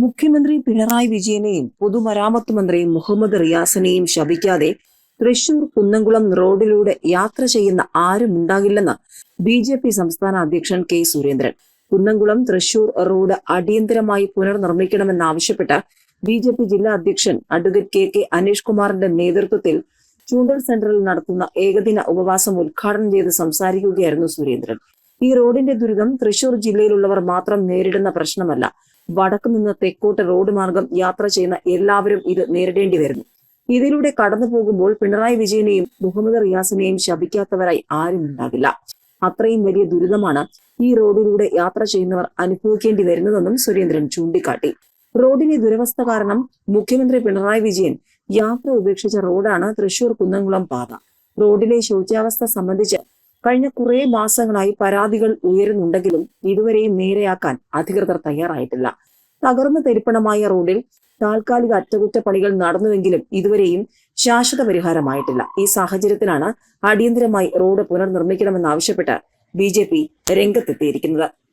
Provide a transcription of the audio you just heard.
മുഖ്യമന്ത്രി പിണറായി വിജയനെയും പൊതുമരാമത്ത് മന്ത്രി മുഹമ്മദ് റിയാസിനെയും ശപിക്കാതെ തൃശൂർ കുന്നംകുളം റോഡിലൂടെ യാത്ര ചെയ്യുന്ന ആരും ഉണ്ടാകില്ലെന്ന് ബി ജെ പി സംസ്ഥാന അധ്യക്ഷൻ കെ സുരേന്ദ്രൻ. കുന്നംകുളം തൃശൂർ റോഡ് അടിയന്തരമായി പുനർനിർമ്മിക്കണമെന്നാവശ്യപ്പെട്ട് ബി ജെ പി ജില്ലാ അധ്യക്ഷൻ അഡ്വക്കേറ്റ് കെ കെ അനീഷ് കുമാറിന്റെ നേതൃത്വത്തിൽ ചൂണ്ടൽ സെന്ററിൽ നടത്തുന്ന ഏകദിന ഉപവാസം ഉദ്ഘാടനം ചെയ്ത് സംസാരിക്കുകയായിരുന്നു സുരേന്ദ്രൻ. ഈ റോഡിന്റെ ദുരിതം തൃശൂർ ജില്ലയിലുള്ളവർ മാത്രം നേരിടുന്ന പ്രശ്നമല്ല വടക്കു നിന്ന് തെക്കോട്ട് റോഡ് മാർഗം യാത്ര ചെയ്യുന്ന എല്ലാവരും ഇത് നേരിടേണ്ടി വരുന്നു. ഇതിലൂടെ കടന്നു പോകുമ്പോൾ പിണറായി വിജയനെയും മുഹമ്മദ് റിയാസിനെയും ശപിക്കാത്തവരായി ആരും ഉണ്ടാകില്ല. അത്രയും വലിയ ദുരിതമാണ് ഈ റോഡിലൂടെ യാത്ര ചെയ്യുന്നവർ അനുഭവിക്കേണ്ടി വരുന്നതെന്നും സുരേന്ദ്രൻ ചൂണ്ടിക്കാട്ടി. റോഡിന്റെ ദുരവസ്ഥ കാരണം മുഖ്യമന്ത്രി പിണറായി വിജയൻ യാത്ര ഉപേക്ഷിച്ച റോഡാണ് തൃശൂർ കുന്നംകുളം പാത. റോഡിലെ ശൗചാവസ്ഥ സംബന്ധിച്ച് കഴിഞ്ഞ കുറേ മാസങ്ങളായി പരാതികൾ ഉയരുന്നുണ്ടെങ്കിലും ഇതുവരെയും നേരെയാക്കാൻ അധികൃതർ തയ്യാറായിട്ടില്ല. തകർന്നു തരിപ്പണമായ റോഡിൽ താൽക്കാലിക അറ്റകുറ്റപ്പണികൾ നടന്നുവെങ്കിലും ഇതുവരെയും ശാശ്വത പരിഹാരമായിട്ടില്ല. ഈ സാഹചര്യത്തിലാണ് അടിയന്തരമായി റോഡ് പുനർനിർമ്മിക്കണമെന്നാവശ്യപ്പെട്ട് ബി ജെ പി രംഗത്തെത്തിയിരിക്കുന്നത്.